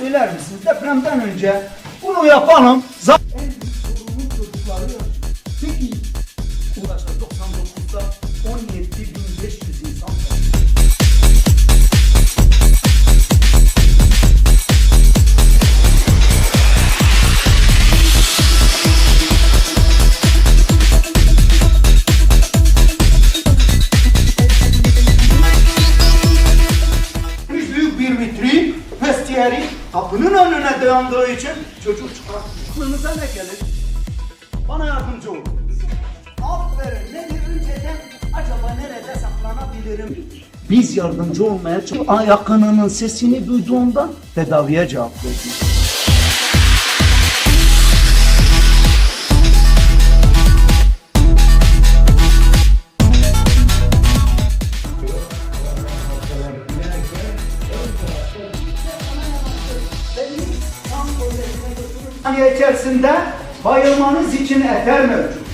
söyler misiniz? Depremden önce bunu yapalım. Kapının önüne dayandığı için çocuk çıkar. Aklınıza ne gelir? Bana yardımcı olun. Aferin. Nedir önceden acaba nerede saklanabilirim? Biz yardımcı olmaya çalışıyoruz. Yakınının sesini duyduğunda tedaviye cevap verdik. Saniye içerisinde bayılmanız için eter mevcut.